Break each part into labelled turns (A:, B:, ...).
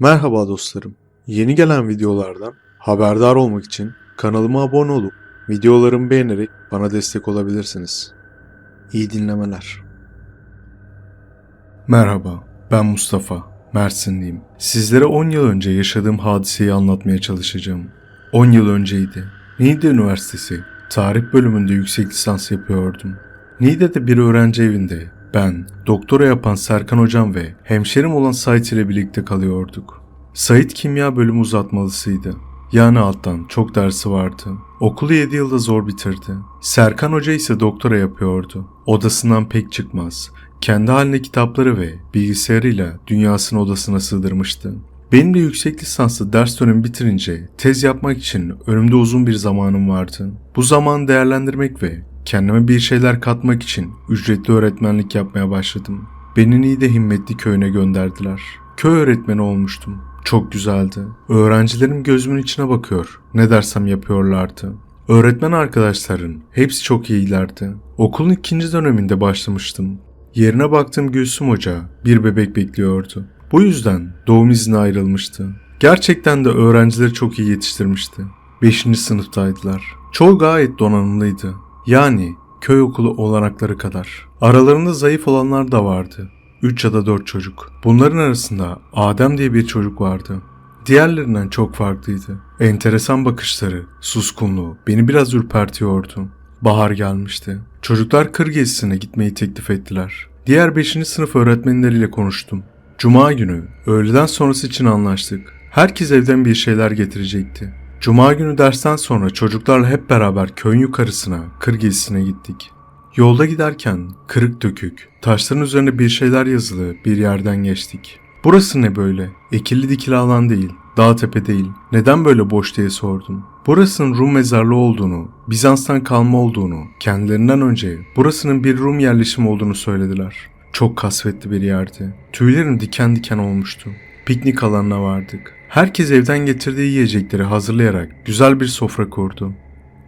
A: Merhaba dostlarım. Yeni gelen videolardan haberdar olmak için kanalıma abone olup videolarımı beğenerek bana destek olabilirsiniz. İyi dinlemeler. Merhaba, ben Mustafa. Mersinliyim. Sizlere 10 yıl önce yaşadığım hadiseyi anlatmaya çalışacağım. 10 yıl önceydi. Niğde Üniversitesi Tarih bölümünde yüksek lisans yapıyordum. Niğde'de bir öğrenci evinde ben, doktora yapan Serkan hocam ve hemşerim olan Sait ile birlikte kalıyorduk. Sait kimya bölümü uzatmalısıydı. Yani alttan çok dersi vardı. Okulu 7 yılda zor bitirdi. Serkan Hoca ise doktora yapıyordu. Odasından pek çıkmaz. Kendi haline kitapları ve bilgisayarıyla dünyasını odasına sığdırmıştı. Benim de yüksek lisanslı ders dönemi bitirince tez yapmak için önümde uzun bir zamanım vardı. Bu zamanı değerlendirmek ve kendime bir şeyler katmak için ücretli öğretmenlik yapmaya başladım. Beni Niğde Himmetli köyüne gönderdiler. Köy öğretmeni olmuştum. Çok güzeldi. Öğrencilerim gözümün içine bakıyor. Ne dersem yapıyorlardı. Öğretmen arkadaşların hepsi çok iyilerdi. Okulun ikinci döneminde başlamıştım. Yerine baktığım Gülsüm Hoca bir bebek bekliyordu. Bu yüzden doğum izni ayrılmıştı. Gerçekten de öğrencileri çok iyi yetiştirmişti. 5. sınıftaydılar. Çoğu gayet donanımlıydı. Yani köy okulu olanakları kadar. Aralarında zayıf olanlar da vardı. 3 ya da 4 çocuk. Bunların arasında Adem diye bir çocuk vardı. Diğerlerinden çok farklıydı. Enteresan bakışları, suskunluğu beni biraz ürpertiyordu. Bahar gelmişti. Çocuklar kır gezisine gitmeyi teklif ettiler. Diğer 5. sınıf öğretmenleriyle konuştum. Cuma günü öğleden sonrası için anlaştık. Herkes evden bir şeyler getirecekti. Cuma günü dersten sonra çocuklarla hep beraber köyün yukarısına, kır gezisine gittik. Yolda giderken kırık dökük, taşların üzerine bir şeyler yazılı bir yerden geçtik. Burası ne böyle? Ekilli dikili alan değil, dağ tepe değil. Neden böyle boş diye sordum. Burasının Rum mezarlığı olduğunu, Bizans'tan kalma olduğunu, kendilerinden önce burasının bir Rum yerleşimi olduğunu söylediler. Çok kasvetli bir yerdi. Tüylerim diken diken olmuştu. Piknik alanına vardık. Herkes evden getirdiği yiyecekleri hazırlayarak güzel bir sofra kurdu.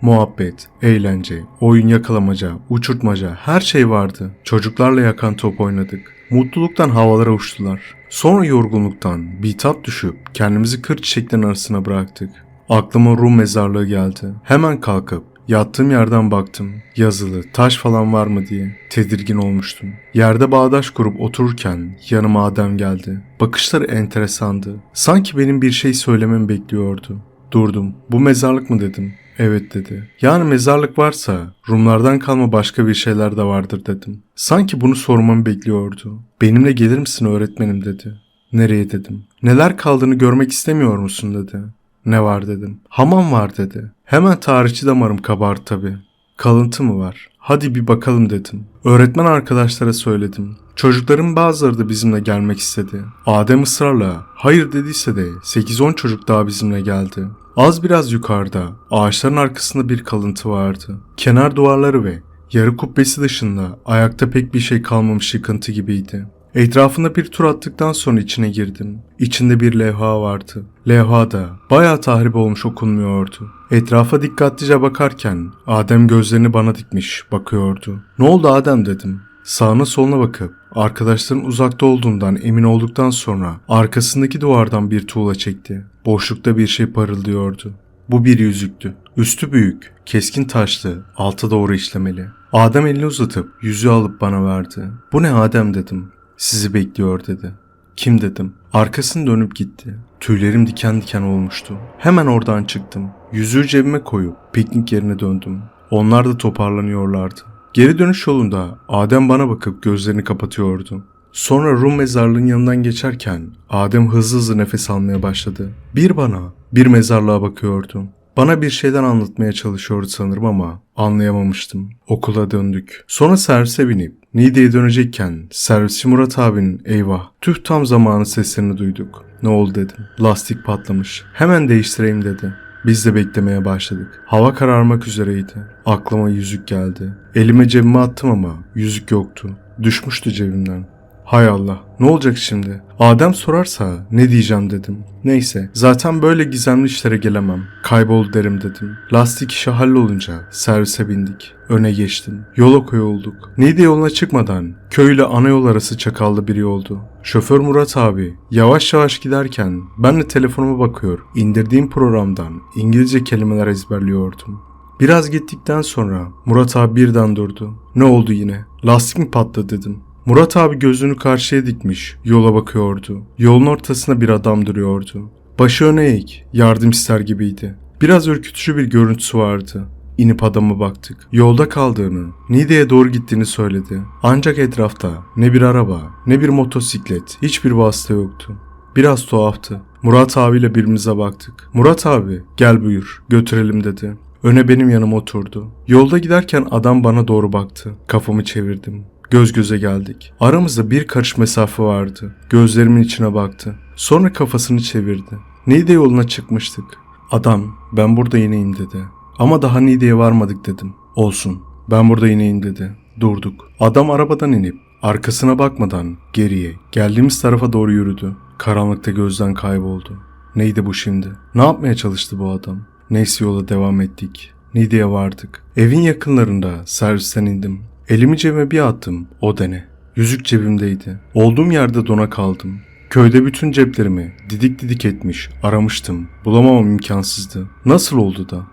A: Muhabbet, eğlence, oyun yakalamaca, uçurtmaca her şey vardı. Çocuklarla yakan top oynadık. Mutluluktan havalara uçtular. Sonra yorgunluktan bitap düşüp kendimizi kır çiçeklerin arasına bıraktık. Aklıma Rum mezarlığı geldi. Hemen kalkıp yattığım yerden baktım. Yazılı, taş falan var mı diye. Tedirgin olmuştum. Yerde bağdaş kurup otururken yanıma Adem geldi. Bakışları enteresandı. Sanki benim bir şey söylememi bekliyordu. Durdum. Bu mezarlık mı dedim. Evet dedi. Yani mezarlık varsa Rumlardan kalma başka bir şeyler de vardır dedim. Sanki bunu sormamı bekliyordu. Benimle gelir misin öğretmenim dedi. Nereye dedim. Neler kaldığını görmek istemiyor musun dedi. Ne var dedim. Hamam var dedi. Hemen tarihçi damarım kabardı tabii. Kalıntı mı var? Hadi bir bakalım dedim. Öğretmen arkadaşlara söyledim. Çocukların bazıları da bizimle gelmek istedi. Adem ısrarla hayır dediyse de 8-10 çocuk daha bizimle geldi. Az biraz yukarıda ağaçların arkasında bir kalıntı vardı. Kenar duvarları ve yarı kubbesi dışında ayakta pek bir şey kalmamış yıkıntı gibiydi. Etrafında bir tur attıktan sonra içine girdim. İçinde bir levha vardı. Levhada bayağı tahrip olmuş okunmuyordu. Etrafa dikkatlice bakarken Adem gözlerini bana dikmiş bakıyordu. Ne oldu Adem dedim. Sağına soluna bakıp arkadaşların uzakta olduğundan emin olduktan sonra arkasındaki duvardan bir tuğla çekti. Boşlukta bir şey parıldıyordu. Bu bir yüzüktü. Üstü büyük, keskin taşlı, alta doğru işlemeli. Adem elini uzatıp yüzüğü alıp bana verdi. Bu ne Adem dedim. Sizi bekliyor dedi. Kim dedim. Arkasını dönüp gitti. Tüylerim diken diken olmuştu. Hemen oradan çıktım. Yüzüğü cebime koyup piknik yerine döndüm. Onlar da toparlanıyorlardı. Geri dönüş yolunda Adem bana bakıp gözlerini kapatıyordu. Sonra Rum mezarlığın yanından geçerken Adem hızlı hızlı nefes almaya başladı. Bir bana, bir mezarlığa bakıyordu. Bana bir şeyden anlatmaya çalışıyordu sanırım ama anlayamamıştım. Okula döndük. Sonra servise binip Niğde'ye dönecekken servisçi Murat abinin eyvah tüh tam zamanı seslerini duyduk. Ne oldu dedim. Lastik patlamış. Hemen değiştireyim dedi. Biz de beklemeye başladık. Hava kararmak üzereydi. Aklıma yüzük geldi. Elime cebime attım ama yüzük yoktu. Düşmüştü cebimden. Hay Allah ne olacak şimdi? Adem sorarsa ne diyeceğim dedim. Neyse zaten böyle gizemli işlere gelemem. Kaybol derim dedim. Lastik işi hallolunca servise bindik. Öne geçtim. Yola koyulduk. Niğde yoluna çıkmadan köyle ana yol arası çakallı biri oldu. Şoför Murat abi yavaş yavaş giderken ben de telefonuma bakıyor. İndirdiğim programdan İngilizce kelimeler ezberliyordum. Biraz gittikten sonra Murat abi birden durdu. Ne oldu yine? Lastik mi patladı dedim. Murat abi gözünü karşıya dikmiş, yola bakıyordu. Yolun ortasında bir adam duruyordu. Başı öne eğik, yardım ister gibiydi. Biraz ürkütücü bir görüntüsü vardı. İnip adama baktık. Yolda kaldığını, Niğde'ye doğru gittiğini söyledi. Ancak etrafta ne bir araba, ne bir motosiklet, hiçbir vasıta yoktu. Biraz tuhaftı. Murat abiyle birbirimize baktık. Murat abi gel buyur götürelim dedi. Öne benim yanıma oturdu. Yolda giderken adam bana doğru baktı. Kafamı çevirdim. Göz göze geldik. Aramızda bir karış mesafe vardı. Gözlerimin içine baktı. Sonra kafasını çevirdi. Niğde yoluna çıkmıştık. Adam ben burada ineyim dedi. Ama daha Niğde'ye varmadık dedim. Olsun ben burada ineyim dedi. Durduk. Adam arabadan inip arkasına bakmadan geriye geldiğimiz tarafa doğru yürüdü. Karanlıkta gözden kayboldu. Neydi bu şimdi? Ne yapmaya çalıştı bu adam? Neyse yola devam ettik. Niğde'ye vardık. Evin yakınlarında servisten indim. Elimi cebime bir attım. O dene. Yüzük cebimdeydi. Olduğum yerde dona kaldım. Köyde bütün ceplerimi didik didik etmiş, aramıştım. Bulamamam imkansızdı. Nasıl oldu da?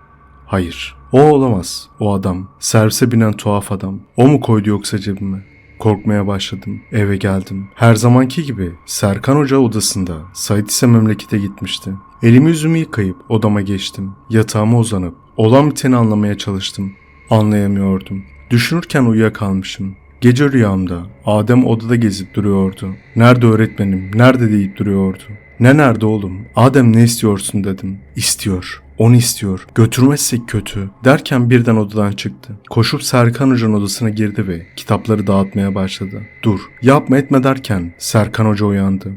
A: Hayır. O olamaz. O adam. Servise binen tuhaf adam. O mu koydu yoksa cebime? Korkmaya başladım. Eve geldim. Her zamanki gibi Serkan Hoca odasında. Sait ise memlekete gitmişti. Elimi yüzümü yıkayıp odama geçtim. Yatağıma uzanıp olan biteni anlamaya çalıştım. Anlayamıyordum. Düşünürken uyuyakalmışım. Gece rüyamda Adem odada gezip duruyordu. Nerede öğretmenim, nerede deyip duruyordu. Ne nerede oğlum? Adem ne istiyorsun dedim. İstiyor. Onu istiyor. Götürmezsek kötü. Derken birden odadan çıktı. Koşup Serkan Hoca'nın odasına girdi ve kitapları dağıtmaya başladı. Dur, yapma etme derken Serkan Hoca uyandı.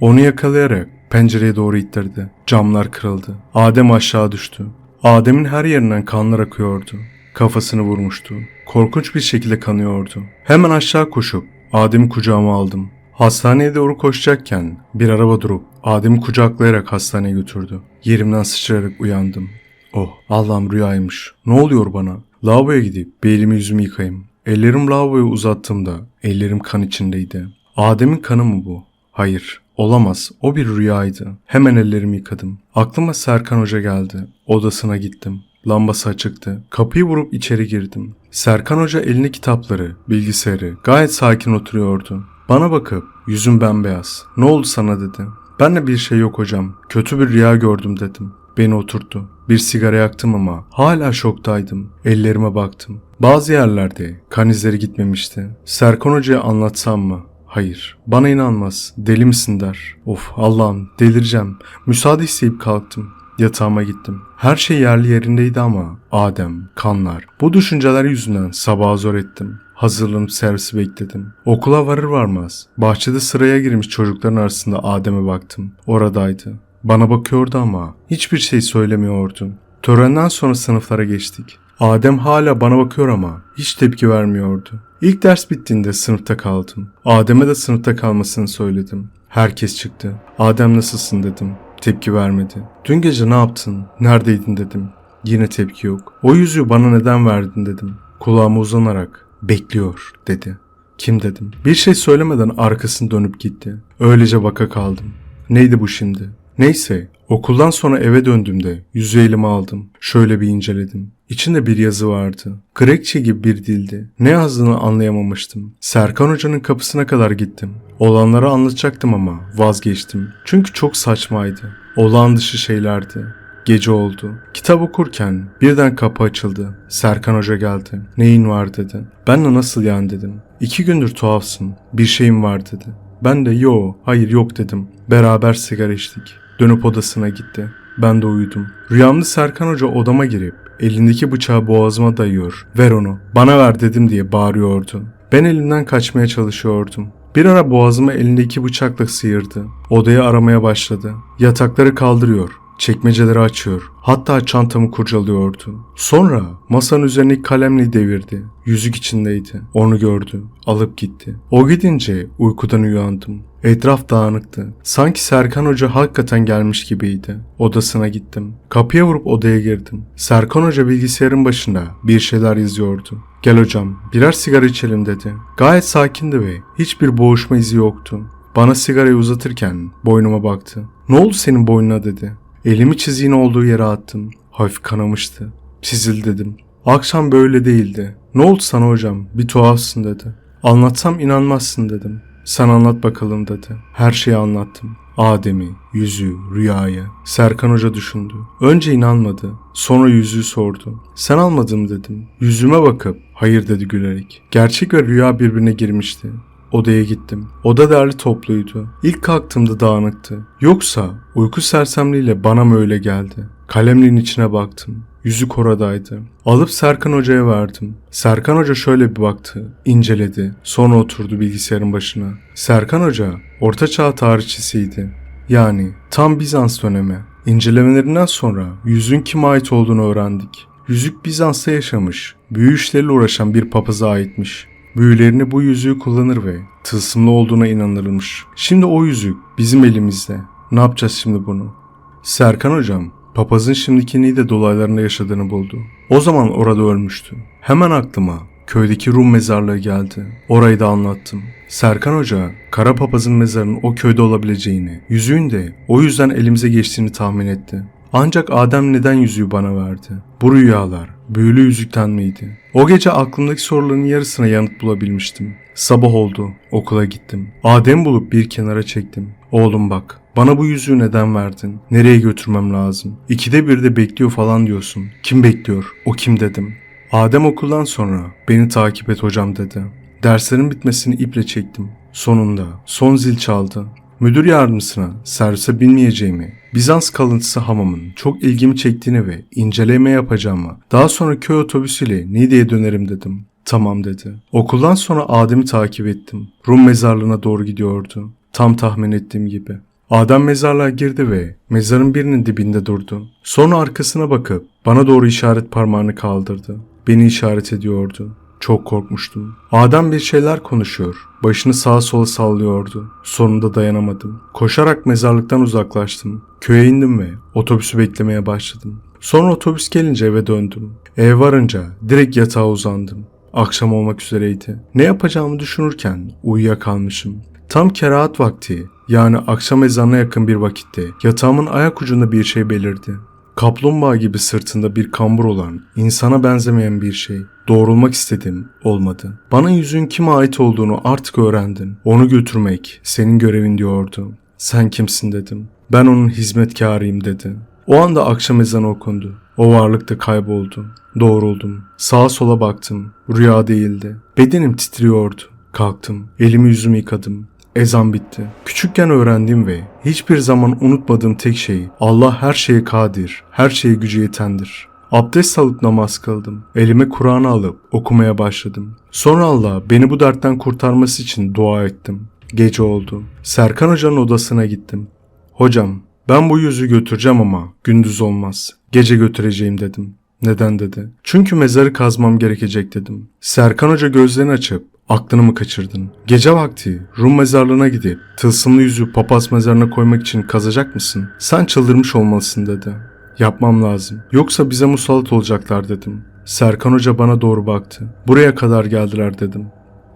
A: Onu yakalayarak pencereye doğru ittirdi. Camlar kırıldı. Adem aşağı düştü. Adem'in her yerinden kanlar akıyordu. Kafasını vurmuştu. Korkunç bir şekilde kanıyordu. Hemen aşağı koşup Adem'i kucağıma aldım. Hastaneye doğru koşacakken bir araba durup Adem'i kucaklayarak hastaneye götürdü. Yerimden sıçrayarak uyandım. Oh Allah'ım rüyaymış. Ne oluyor bana? Lavaboya gidip bir elimi yüzümü yıkayayım. Ellerim lavaboya uzattığımda ellerim kan içindeydi. Adem'in kanı mı bu? Hayır. Olamaz. O bir rüyaydı. Hemen ellerimi yıkadım. Aklıma Serkan Hoca geldi. Odasına gittim. Lambası açıktı. Kapıyı vurup içeri girdim. Serkan Hoca eline kitapları, bilgisayarı gayet sakin oturuyordu. Bana bakıp yüzüm bembeyaz. Ne oldu sana dedi. Ben de bir şey yok hocam. Kötü bir rüya gördüm dedim. Beni oturttu. Bir sigara yaktım ama hala şoktaydım. Ellerime baktım. Bazı yerlerde kan izleri gitmemişti. Serkan Hoca'ya anlatsam mı? Hayır. Bana inanmaz. Deli misin der. Of Allah'ım delireceğim. Müsaade isteyip kalktım. Yatağıma gittim. Her şey yerli yerindeydi ama Adem, kanlar. Bu düşünceler yüzünden sabaha zor ettim. Hazırlanıp servisi bekledim. Okula varır varmaz. Bahçede sıraya girmiş çocukların arasında Adem'e baktım. Oradaydı. Bana bakıyordu ama hiçbir şey söylemiyordu. Törenden sonra sınıflara geçtik. Adem hala bana bakıyor ama hiç tepki vermiyordu. İlk ders bittiğinde sınıfta kaldım. Adem'e de sınıfta kalmasını söyledim. Herkes çıktı. Adem nasılsın dedim. Tepki vermedi. Dün gece ne yaptın? Neredeydin dedim. Yine tepki yok. O yüzüğü bana neden verdin dedim. Kulağıma uzanarak bekliyor dedi. Kim dedim. Bir şey söylemeden arkasını dönüp gitti. Öylece baka kaldım. Neydi bu şimdi? Neyse okuldan sonra eve döndüğümde elime aldım. Şöyle bir inceledim. İçinde bir yazı vardı. Grekçe gibi bir dildi. Ne yazdığını anlayamamıştım. Serkan Hoca'nın kapısına kadar gittim. Olanları anlatacaktım ama vazgeçtim. Çünkü çok saçmaydı. Olağan dışı şeylerdi. Gece oldu. Kitap okurken birden kapı açıldı. Serkan Hoca geldi. Neyin var dedi. Ben de nasıl yani dedim. İki gündür tuhafsın. Bir şeyim var dedi. Ben de yo hayır yok dedim. Beraber sigara içtik. Dönüp odasına gitti. Ben de uyudum. Rüyamda Serkan Hoca odama girip elindeki bıçağı boğazıma dayıyor. Ver onu. Bana ver dedim diye bağırıyordu. Ben elimden kaçmaya çalışıyordum. Bir ara boğazımı elindeki bıçakla sıyırdı. Odayı aramaya başladı. Yatakları kaldırıyor. çekmeceleri açıyor. Hatta çantamı kurcalıyordu. Sonra masanın üzerine kalemle devirdi. Yüzük içindeydi. Onu gördü. Alıp gitti. O gidince uykudan uyandım. Etraf dağınıktı. Sanki Serkan Hoca hakikaten gelmiş gibiydi. Odasına gittim. Kapıya vurup odaya girdim. Serkan Hoca bilgisayarın başında bir şeyler yazıyordu. Gel hocam birer sigara içelim dedi. Gayet sakindi ve hiçbir boğuşma izi yoktu. Bana sigarayı uzatırken boynuma baktı. Ne oldu senin boynuna dedi. Elimi çiziğin olduğu yere attım. Hafif kanamıştı. Çizil dedim. Akşam böyle değildi. Ne oldu sana hocam? Bir tuhafsın dedi. Anlatsam inanmazsın dedim. Sen anlat bakalım dedi. Her şeyi anlattım. Adem'i, yüzüğü, rüyayı. Serkan Hoca düşündü. Önce inanmadı. Sonra yüzüğü sordu. Sen almadın dedim. Yüzüme bakıp hayır dedi gülerek. Gerçek ve rüya birbirine girmişti. Odaya gittim. Oda derli topluydu. İlk kalktığımda dağınıktı. Yoksa uyku sersemliğiyle bana mı öyle geldi? Kalemliğin içine baktım. Yüzük oradaydı. Alıp Serkan Hoca'ya verdim. Serkan Hoca şöyle bir baktı, inceledi. Sonra oturdu bilgisayarın başına. Serkan Hoca ortaçağ tarihçisiydi. Yani tam Bizans dönemi. İncelemelerinden sonra yüzün kime ait olduğunu öğrendik. Yüzük Bizans'ta yaşamış, büyü işleriyle uğraşan bir papaza aitmiş. Büyülerini bu yüzüğü kullanır ve tılsımlı olduğuna inanılmış. Şimdi o yüzük bizim elimizde. Ne yapacağız şimdi bunu? Serkan hocam, papazın şimdiki Niğde dolaylarında yaşadığını buldu. O zaman orada ölmüştü. Hemen aklıma köydeki Rum mezarlığı geldi. Orayı da anlattım. Serkan Hoca, kara papazın mezarının o köyde olabileceğini, yüzüğün de o yüzden elimize geçtiğini tahmin etti. Ancak Adem neden yüzüğü bana verdi? Bu rüyalar büyülü yüzükten miydi? O gece aklımdaki soruların yarısına yanıt bulabilmiştim. Sabah oldu, okula gittim. Adem bulup bir kenara çektim. Oğlum bak, bana bu yüzüğü neden verdin? Nereye götürmem lazım? İkide bir de bekliyor falan diyorsun. Kim bekliyor? O kim dedim. Adem okuldan sonra beni takip et hocam dedi. Derslerin bitmesini iple çektim. Sonunda son zil çaldı. Müdür yardımcısına servise binmeyeceğimi, Bizans kalıntısı hamamın çok ilgimi çektiğini ve inceleme yapacağımı, daha sonra köy otobüsüyle Niğde'ye dönerim dedim. Tamam dedi. Okuldan sonra Adem'i takip ettim. Rum mezarlığına doğru gidiyordu. Tam tahmin ettiğim gibi. Adem mezarlığa girdi ve mezarın birinin dibinde durdu. Sonra arkasına bakıp bana doğru işaret parmağını kaldırdı. Beni işaret ediyordu. Çok korkmuştum. Adem bir şeyler konuşuyor. Başını sağa sola sallıyordu. Sonunda dayanamadım. Koşarak mezarlıktan uzaklaştım. Köye indim ve otobüsü beklemeye başladım. Sonra otobüs gelince eve döndüm. Ev varınca direkt yatağa uzandım. Akşam olmak üzereydi. Ne yapacağımı düşünürken uyuyakalmışım. Tam kerahat vakti yani akşam ezanına yakın bir vakitte yatağımın ayak ucunda bir şey belirdi. Kaplumbağa gibi sırtında bir kambur olan, insana benzemeyen bir şey. Doğrulmak istedim, olmadı. Bana yüzün kime ait olduğunu artık öğrendin. Onu götürmek senin görevin diyordu. Sen kimsin dedim. Ben onun hizmetkarıyım dedi. O anda akşam ezanı okundu. O varlık da kayboldu. Doğruldum. Sağa sola baktım. Rüya değildi. Bedenim titriyordu. Kalktım. Elimi yüzümü yıkadım. Ezan bitti. Küçükken öğrendiğim ve hiçbir zaman unutmadığım tek şey Allah her şeye kadir, her şeye gücü yetendir. Abdest alıp namaz kıldım. Elime Kur'an'ı alıp okumaya başladım. Sonra Allah beni bu dertten kurtarması için dua ettim. Gece oldu. Serkan Hoca'nın odasına gittim. Hocam ben bu yüzü götüreceğim ama gündüz olmaz. Gece götüreceğim dedim. Neden dedi. Çünkü mezarı kazmam gerekecek dedim. Serkan Hoca gözlerini açıp aklını mı kaçırdın? Gece vakti Rum mezarlığına gidip tılsımlı yüzü papaz mezarına koymak için kazacak mısın? Sen çıldırmış olmalısın dedi. Yapmam lazım. Yoksa bize musallat olacaklar dedim. Serkan Hoca bana doğru baktı. Buraya kadar geldiler dedim.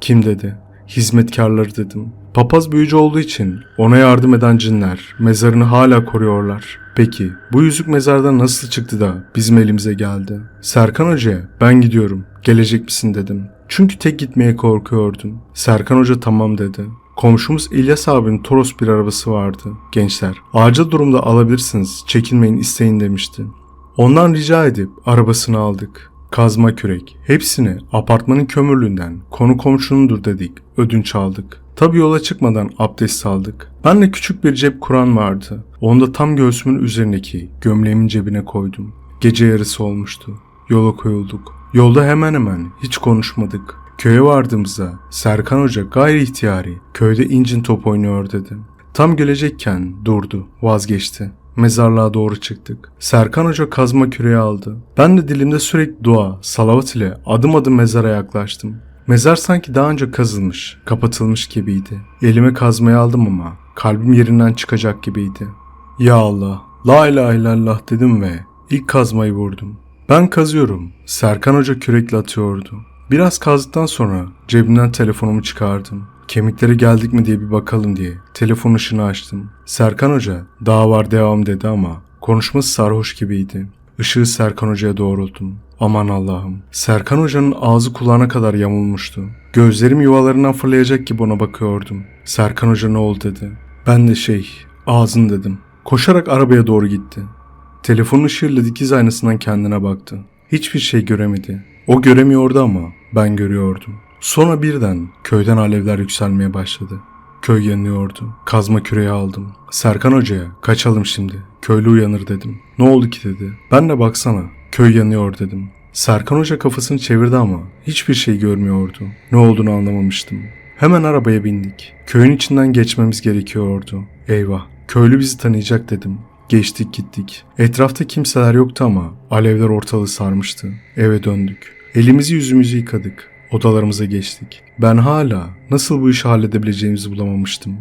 A: Kim dedi? Hizmetkarları dedim. Papaz büyücü olduğu için ona yardım eden cinler mezarını hala koruyorlar. Peki bu yüzük mezardan nasıl çıktı da bizim elimize geldi? Serkan Hoca'ya ben gidiyorum gelecek misin dedim. Çünkü tek gitmeye korkuyordum. Serkan Hoca tamam dedi. Komşumuz İlyas abinin Toros bir arabası vardı. Gençler acil durumda alabilirsiniz çekinmeyin isteyin demişti. Ondan rica edip arabasını aldık. Kazma kürek. Hepsini apartmanın kömürlüğünden konu komşunundur dedik. Ödünç aldık. Tabi yola çıkmadan abdest aldık. Ben de küçük bir cep Kur'an vardı. Onu da tam göğsümün üzerindeki gömleğimin cebine koydum. Gece yarısı olmuştu. Yola koyulduk. Yolda hemen hemen hiç konuşmadık. Köye vardığımızda Serkan Hoca gayri ihtiyari köyde incin top oynuyor dedi. Tam gelecekken durdu, vazgeçti. Mezarlığa doğru çıktık. Serkan Hoca kazma küreği aldı. Ben de dilimde sürekli dua, salavat ile adım adım mezara yaklaştım. Mezar sanki daha önce kazılmış, kapatılmış gibiydi. Elime kazmayı aldım ama kalbim yerinden çıkacak gibiydi. Ya Allah, la ilahe illallah dedim ve ilk kazmayı vurdum. Ben kazıyorum. Serkan Hoca kürekle atıyordu. Biraz kazdıktan sonra cebimden telefonumu çıkardım. Kemiklere geldik mi diye bir bakalım diye telefon ışığını açtım. Serkan Hoca daha var devam dedi ama konuşması sarhoş gibiydi. Işığı Serkan Hoca'ya doğrulttum. Aman Allah'ım. Serkan Hoca'nın ağzı kulağına kadar yamulmuştu. Gözlerim yuvalarından fırlayacak gibi ona bakıyordum. Serkan Hoca ne oldu dedi. Ben de şey, ağzın dedim. Koşarak arabaya doğru gitti. Telefonun ışığıyla dikiz aynasından kendine baktı. Hiçbir şey göremedi. O göremiyordu ama ben görüyordum. Sonra birden köyden alevler yükselmeye başladı. Köy yanıyordu. Kazma küreği aldım. Serkan Hoca'ya kaçalım şimdi. Köylü uyanır dedim. Ne oldu ki dedi. Ben de baksana. Köy yanıyor dedim. Serkan Hoca kafasını çevirdi ama hiçbir şey görmüyordu. Ne olduğunu anlamamıştım. Hemen arabaya bindik. Köyün içinden geçmemiz gerekiyordu. Eyvah. Köylü bizi tanıyacak dedim. Geçtik gittik. Etrafta kimseler yoktu ama alevler ortalığı sarmıştı. Eve döndük. Elimizi yüzümüzü yıkadık. Odalarımıza geçtik. Ben hala nasıl bu işi halledebileceğimizi bulamamıştım.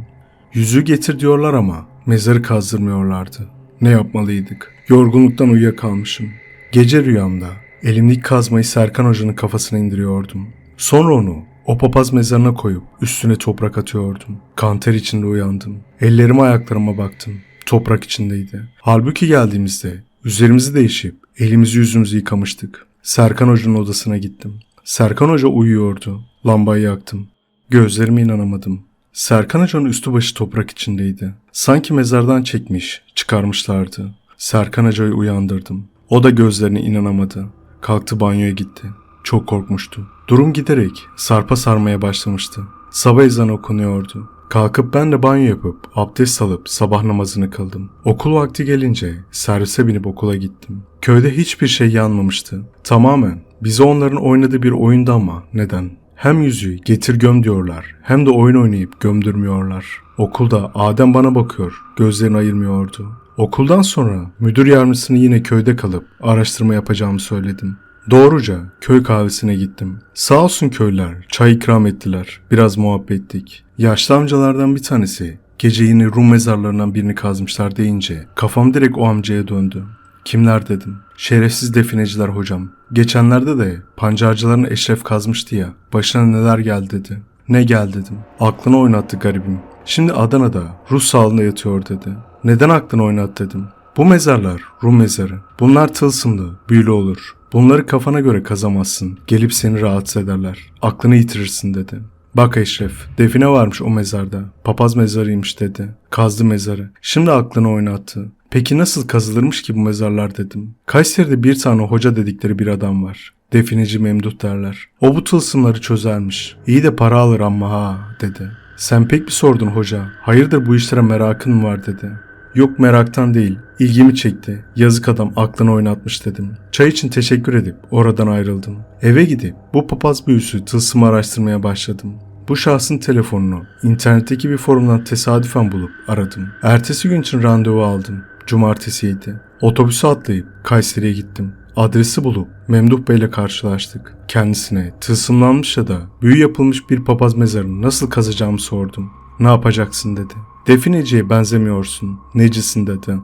A: Yüzüğü getir diyorlar ama mezarı kazdırmıyorlardı. Ne yapmalıydık? Yorgunluktan uyuyakalmışım. Gece rüyamda elimdeki kazmayı Serkan Hoca'nın kafasına indiriyordum. Sonra onu o papaz mezarına koyup üstüne toprak atıyordum. Kanter içinde uyandım. Ellerime ayaklarıma baktım. Toprak içindeydi. Halbuki geldiğimizde üzerimizi değişip elimizi yüzümüzü yıkamıştık. Serkan Hoca'nın odasına gittim. Serkan Hoca uyuyordu. Lambayı yaktım. Gözlerime inanamadım. Serkan Hoca'nın üstü başı toprak içindeydi. Sanki mezardan çekmiş, çıkarmışlardı. Serkan Hoca'yı uyandırdım. O da gözlerine inanamadı. Kalktı banyoya gitti. Çok korkmuştu. Durum giderek sarpa sarmaya başlamıştı. Sabah ezanı okunuyordu. Kalkıp ben de banyo yapıp abdest alıp sabah namazını kıldım. Okul vakti gelince servise binip okula gittim. Köyde hiçbir şey yanmamıştı. Tamamen bize onların oynadığı bir oyundu ama neden? Hem yüzüğü getir göm diyorlar hem de oyun oynayıp gömdürmüyorlar. Okulda Adem bana bakıyor, gözlerini ayırmıyordu. Okuldan sonra müdür yardımcısını yine köyde kalıp araştırma yapacağımı söyledim. Doğruca köy kahvesine gittim. Sağ olsun köylüler çay ikram ettiler. Biraz muhabbet ettik. Yaşlı amcalardan bir tanesi gece yine Rum mezarlarından birini kazmışlar deyince kafam direkt o amcaya döndü. Kimler dedim. Şerefsiz defineciler hocam. Geçenlerde de pancarcıların eşref kazmıştı ya. Başına neler geldi dedi. Ne gel dedim. Aklını oynattı garibim. Şimdi Adana'da Rus sağlığında yatıyor dedi. Neden aklını oynat dedim. Bu mezarlar Rum mezarı. Bunlar tılsımlı, büyülü olur. Bunları kafana göre kazamazsın. Gelip seni rahatsız ederler. Aklını yitirirsin dedi. Bak Eşref, define varmış o mezarda. Papaz mezarıymış dedi. Kazdı mezarı. Şimdi aklını oynattı. Peki nasıl kazılırmış ki bu mezarlar dedim. Kayseri'de bir tane hoca dedikleri bir adam var. Defineci Memduh derler. O bu tılsımları çözermiş. İyi de para alır ama ha dedi. Sen pek bir sordun hoca. Hayırdır bu işlere merakın mı var dedi. Yok meraktan değil. İlgimi çekti. Yazık adam aklını oynatmış dedim. Çay için teşekkür edip oradan ayrıldım. Eve gidip bu papaz büyüsü tılsımı araştırmaya başladım. Bu şahsın telefonunu internetteki bir forumdan tesadüfen bulup aradım. Ertesi gün için randevu aldım. Cumartesiydi. Otobüse atlayıp Kayseri'ye gittim. Adresi bulup Memduh Bey'le karşılaştık. Kendisine tılsımlanmış ya da büyü yapılmış bir papaz mezarını nasıl kazacağımı sordum. Ne yapacaksın dedi. Defineciye benzemiyorsun. Necisin dedi.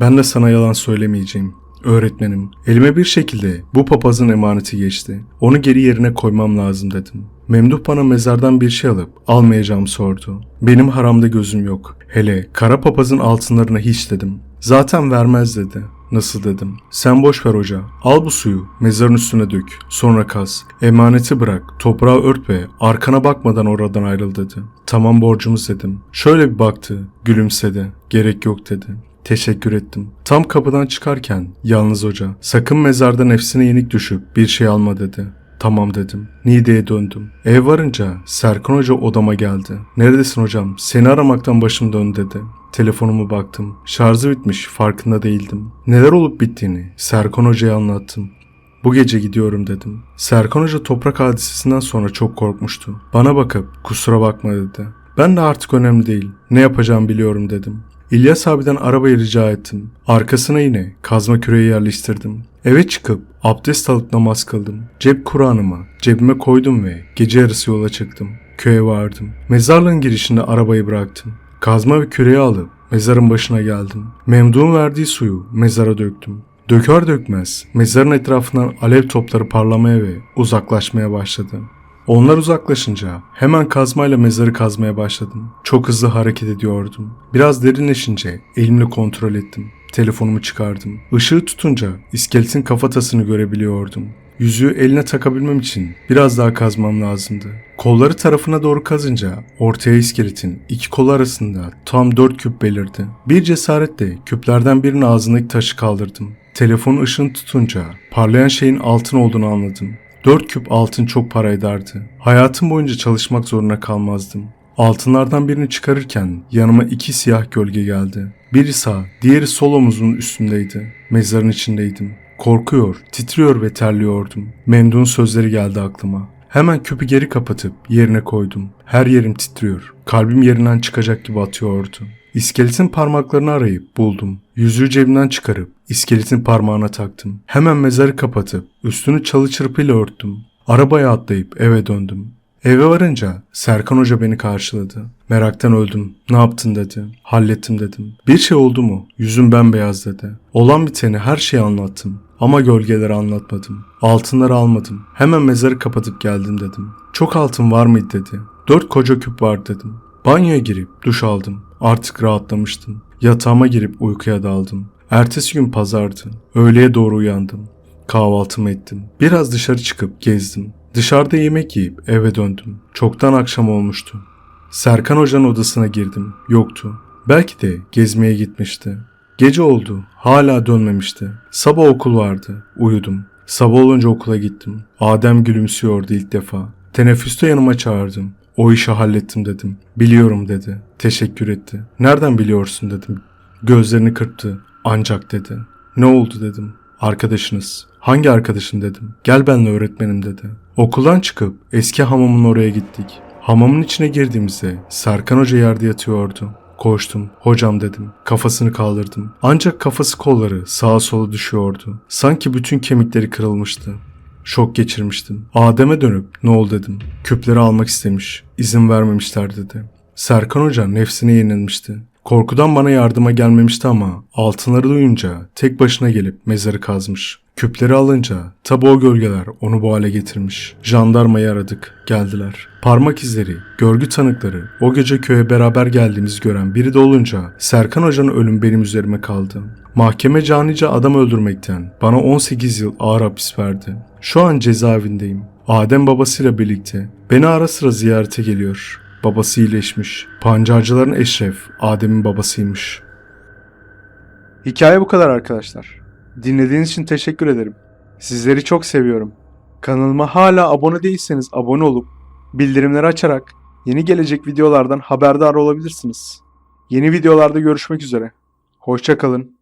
A: Ben de sana yalan söylemeyeceğim. Öğretmenim, elime bir şekilde bu papazın emaneti geçti. Onu geri yerine koymam lazım dedim. Memduh bana mezardan bir şey alıp almayacağımı sordu. Benim haramda gözüm yok. Hele kara papazın altınlarına hiç dedim. Zaten vermez dedi. Nasıl dedim. Sen boş ver hoca. Al bu suyu mezarın üstüne dök. Sonra kaz. Emaneti bırak. Toprağı ört ve arkana bakmadan oradan ayrıl dedi. Tamam borcumuz dedim. Şöyle bir baktı. Gülümsedi. Gerek yok dedi. Teşekkür ettim. Tam kapıdan çıkarken yalnız hoca sakın mezarda nefsine yenik düşüp bir şey alma dedi. Tamam dedim. Niğde'ye döndüm. Ev varınca Serkan Hoca odama geldi. Neredesin hocam? Seni aramaktan başım döndü dedi. Telefonumu baktım. Şarjı bitmiş farkında değildim. Neler olup bittiğini Serkan Hoca'ya anlattım. Bu gece gidiyorum dedim. Serkan Hoca toprak hadisesinden sonra çok korkmuştu. Bana bakıp kusura bakma dedi. Ben de artık önemli değil. Ne yapacağım biliyorum dedim. İlyas abiden arabayı rica ettim. Arkasına yine kazma küreği yerleştirdim. Eve çıkıp abdest alıp namaz kıldım. Cep Kur'an'ımı cebime koydum ve gece yarısı yola çıktım. Köye vardım. Mezarlığın girişinde arabayı bıraktım. Kazma ve küreği alıp mezarın başına geldim. Memduh'un verdiği suyu mezara döktüm. Döker dökmez mezarın etrafından alev topları parlamaya ve uzaklaşmaya başladı. Onlar uzaklaşınca hemen kazmayla mezarı kazmaya başladım. Çok hızlı hareket ediyordum. Biraz derinleşince elimle kontrol ettim. Telefonumu çıkardım. Işığı tutunca iskeletin kafatasını görebiliyordum. Yüzüğü eline takabilmem için biraz daha kazmam lazımdı. Kolları tarafına doğru kazınca ortaya iskeletin iki kolu arasında tam dört küp belirdi. Bir cesaretle küplerden birinin ağzındaki taşı kaldırdım. Telefonun ışığını tutunca parlayan şeyin altın olduğunu anladım. Dört küp altın çok para ederdi. Hayatım boyunca çalışmak zorunda kalmazdım. Altınlardan birini çıkarırken yanıma iki siyah gölge geldi. Biri sağ, diğeri sol omuzumun üstündeydi. Mezarın içindeydim. Korkuyor, titriyor ve terliyordum. Memduh'un sözleri geldi aklıma. Hemen küpü geri kapatıp yerine koydum. Her yerim titriyor. Kalbim yerinden çıkacak gibi atıyordu. İskeletin parmaklarını arayıp buldum. Yüzüğü cebimden çıkarıp iskeletin parmağına taktım. Hemen mezarı kapatıp üstünü çalı çırpıyla örttüm. Arabaya atlayıp eve döndüm. Eve varınca Serkan Hoca beni karşıladı. Meraktan öldüm. Ne yaptın dedi. Hallettim dedim. Bir şey oldu mu? Yüzüm bembeyaz dedi. Olan biteni her şeyi anlattım. Ama gölgeleri anlatmadım. Altınları almadım. Hemen mezarı kapatıp geldim dedim. Çok altın var mıydı dedi. Dört koca küp var dedim. Banyoya girip duş aldım. Artık rahatlamıştım. Yatağıma girip uykuya daldım. Ertesi gün pazardı. Öğleye doğru uyandım. Kahvaltımı ettim. Biraz dışarı çıkıp gezdim. Dışarıda yemek yiyip eve döndüm. Çoktan akşam olmuştu. Serkan Hoca'nın odasına girdim. Yoktu. Belki de gezmeye gitmişti. Gece oldu. Hala dönmemişti. Sabah okul vardı. Uyudum. Sabah olunca okula gittim. Adem gülümsüyordu ilk defa. Teneffüste yanıma çağırdım. O işi hallettim dedim. Biliyorum dedi. Teşekkür etti. Nereden biliyorsun dedim. Gözlerini kırptı. Ancak dedi. Ne oldu dedim. Arkadaşınız. Hangi arkadaşın dedim. Gel benle öğretmenim dedi. Okuldan çıkıp eski hamamın oraya gittik. Hamamın içine girdiğimizde Serkan Hoca yerde yatıyordu. Koştum. Hocam dedim. Kafasını kaldırdım. Ancak kafası kolları sağa sola düşüyordu. Sanki bütün kemikleri kırılmıştı. Şok geçirmiştim. Adem'e dönüp ne oldu dedim. Küpleri almak istemiş. İzin vermemişler dedi. Serkan Hoca nefsine yenilmişti. Korkudan bana yardıma gelmemişti ama altınları duyunca tek başına gelip mezarı kazmış. Küpleri alınca tabi o gölgeler onu bu hale getirmiş. Jandarmayı aradık. Geldiler. Parmak izleri, görgü tanıkları, o gece köye beraber geldiğimizi gören biri de olunca Serkan Hoca'nın ölümü benim üzerime kaldı. Mahkeme canice adam öldürmekten bana 18 yıl ağır hapis verdi. Şu an cezaevindeyim. Adem babasıyla birlikte beni ara sıra ziyarete geliyor. Babası iyileşmiş. Pancarcıların Eşref, Adem'in babasıymış.
B: Hikaye bu kadar arkadaşlar. Dinlediğiniz için teşekkür ederim. Sizleri çok seviyorum. Kanalıma hala abone değilseniz abone olup bildirimleri açarak yeni gelecek videolardan haberdar olabilirsiniz. Yeni videolarda görüşmek üzere. Hoşça kalın.